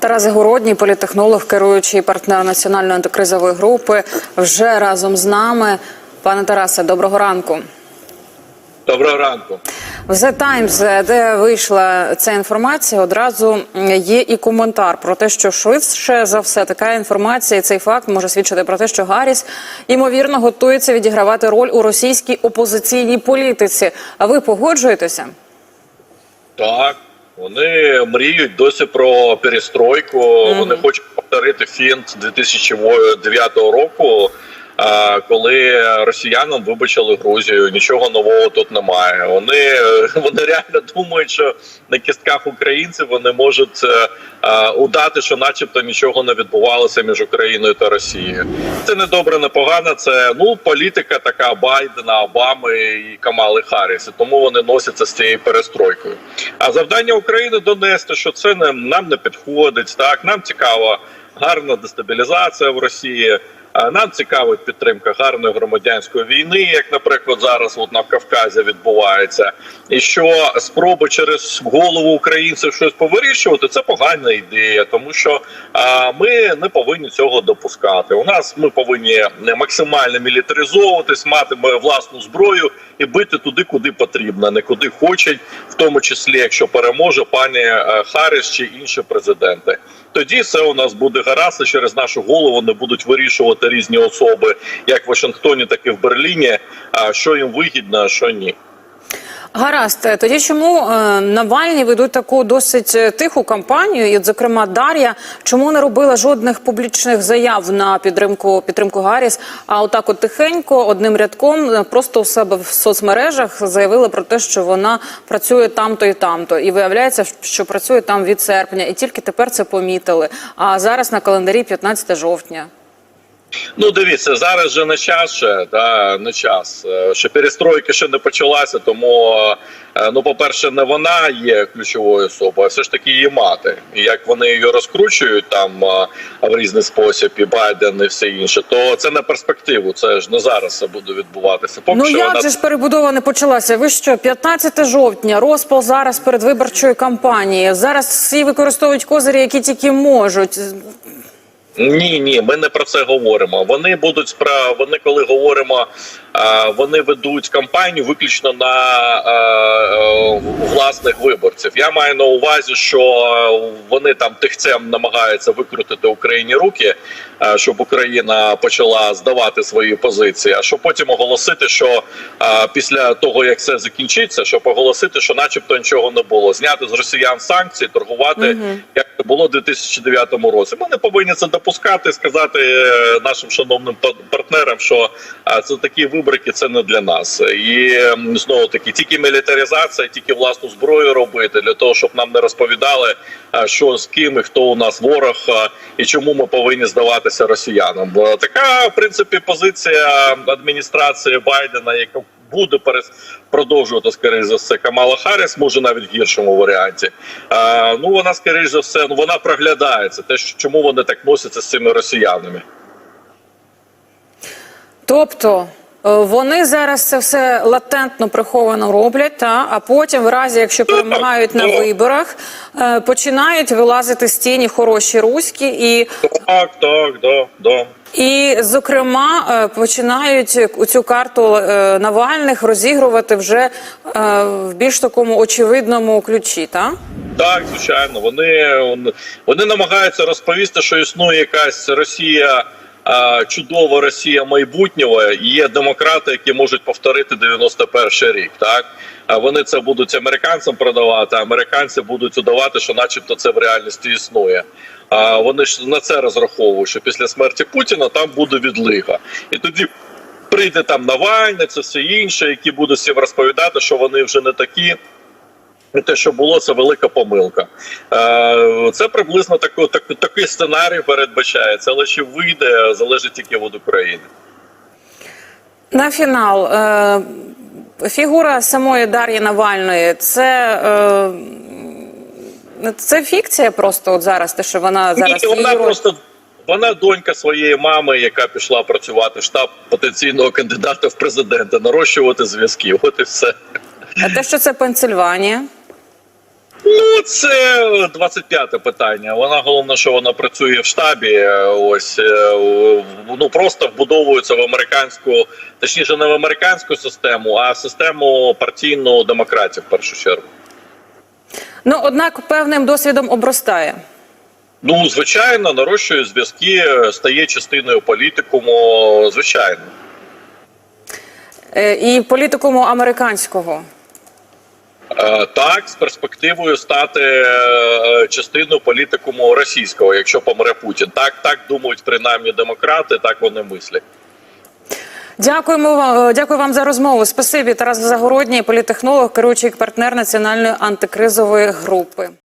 Тарас Загородній, політехнолог, керуючий партнер національної антикризової групи, вже разом з нами. Пане Тарасе, доброго ранку. Доброго ранку. В The Times, де вийшла ця інформація, одразу є і коментар про те, що швидше за все така інформація, і цей факт може свідчити про те, що Гарріс ймовірно готується відігравати роль у російській опозиційній політиці. А ви погоджуєтеся? Так, вони мріють досі про перестройку. Вони хочуть повторити фінт 2009 року. Коли росіянам вибачили Грузію, нічого нового тут немає. Вони вони реально думають, що на кістках українців вони можуть е, удати, що, начебто, нічого не відбувалося між Україною та Росією. Це не добре, не погано. Це ну політика така Байдена, Обами і Камали Харріс. Тому вони носяться з цією перестройкою. А завдання України донести, що це не нам не підходить. Так нам цікава гарна дестабілізація в Росії. А Нам цікавить підтримка гарної громадянської війни, як, наприклад, зараз от на Кавказі відбувається, і що спроби через голову українців щось повирішувати, це погана ідея, тому що а, ми не повинні цього допускати. У нас ми повинні максимально мілітаризовуватись, мати ми власну зброю і бити туди, куди потрібно, не куди хочуть, в тому числі, якщо переможе пані е, Харріс чи інші президенти. Тоді все у нас буде гаразд, і через нашу голову не будуть вирішувати різні особи, як в Вашингтоні, так і в Берліні. А що їм вигідно, а що ні. Гаразд, тоді чому е, Навальні ведуть таку досить е, тиху кампанію, і, от, зокрема, Дар'я, чому не робила жодних публічних заяв на підтримку підтримку Гарріс, а отак от тихенько, одним рядком, е, просто у себе в соцмережах заявила про те, що вона працює там-то і там-то, і виявляється, що працює там від серпня, і тільки тепер це помітили. А зараз на календарі 15 жовтня. Ну, дивіться, зараз же не час ще, да, не час. Ще перестройка ще не почалася, тому е, ну, по-перше, не вона є ключовою особою, а все ж таки її мати. І як вони її розкручують там е, в різний спосіб, і Байден, і все інше, то це на перспективу. Це ж не зараз це буде відбуватися. Поки Ну що як вона же ж перебудова не почалася? Ви що, 15 жовтня, розпал зараз перед виборчою кампанією. Зараз всі використовують козирі, які тільки можуть. Ні, ні, ми не про це говоримо. Вони будуть спра... Вони коли говоримо, вони ведуть кампанію виключно на власних виборців. Я маю на увазі, що вони там тихцем намагаються викрутити Україні руки, щоб Україна почала здавати свої позиції. А щоб потім оголосити, що після того як це закінчиться, щоб оголосити, що, начебто, нічого не було, зняти з росіян санкції, торгувати як це було у 2009 році. Ми не повинні це допускати, сказати е, нашим шановним партнерам, що це такі вибрики, це не для нас. І знову таки, тільки мілітаризація, тільки власну зброю робити для того, щоб нам не розповідали, що з ким і хто у нас ворог, і чому ми повинні здаватися росіянам. Така в принципі позиція адміністрації Байдена, яка буде продовжувати скоріш за все Камала Харріс, може навіть в гіршому варіанті. А, ну вона скоріш за все, ну вона проглядається. Те, що чому вони так носяться з цими росіянами. Тобто вони зараз це все латентно приховано роблять, та а потім, в разі якщо перемагають на виборах, е, починають вилазити з тіні хороші руські і. Так, так, да, да. І, зокрема, е, починають цю карту е, Навальних розігрувати вже е, в більш такому очевидному ключі, так? Так, звичайно, вони, вони намагаються розповісти, що існує якась Росія. Чудова Росія майбутнього є демократи, які можуть повторити 91 рік. Так вони це будуть американцям продавати. а Американці будуть удавати, що, начебто, це в реальності існує. А вони ж на це розраховують, що після смерті Путіна там буде відлига, і тоді прийде там Навальний, це все інше, які будуть всім розповідати, що вони вже не такі. І те, що було, це велика помилка. Е, Це приблизно тако, так, такий сценарій передбачається, але чи вийде, залежить тільки від України. На фінал е, фігура самої Дар'ї Навальної це. Е, це фікція просто от зараз, те, що вона зараз Ні, вона її роль- просто вона донька своєї мами, яка пішла працювати в штаб потенційного кандидата в президенти, нарощувати зв'язки. От і все. А те, що це Пенсильванія. Ну, це 25-те питання. Вона головне, що вона працює в штабі. е, Ось е, ну просто вбудовується в американську, точніше, не в американську систему, а систему партійну демократів в першу чергу. Ну однак певним досвідом обростає. Ну, звичайно, нарощує зв'язки, стає частиною політикуму. Звичайно. Е, І політикуму американського. Е, Так, з перспективою стати е, частиною політикуму російського, якщо помре Путін. Так, так думають принаймні демократи, так вони мислять. Дякуємо вам, дякую вам за розмову. Спасибі, Тарас Загородній, політехнолог, керуючий партнер національної антикризової групи.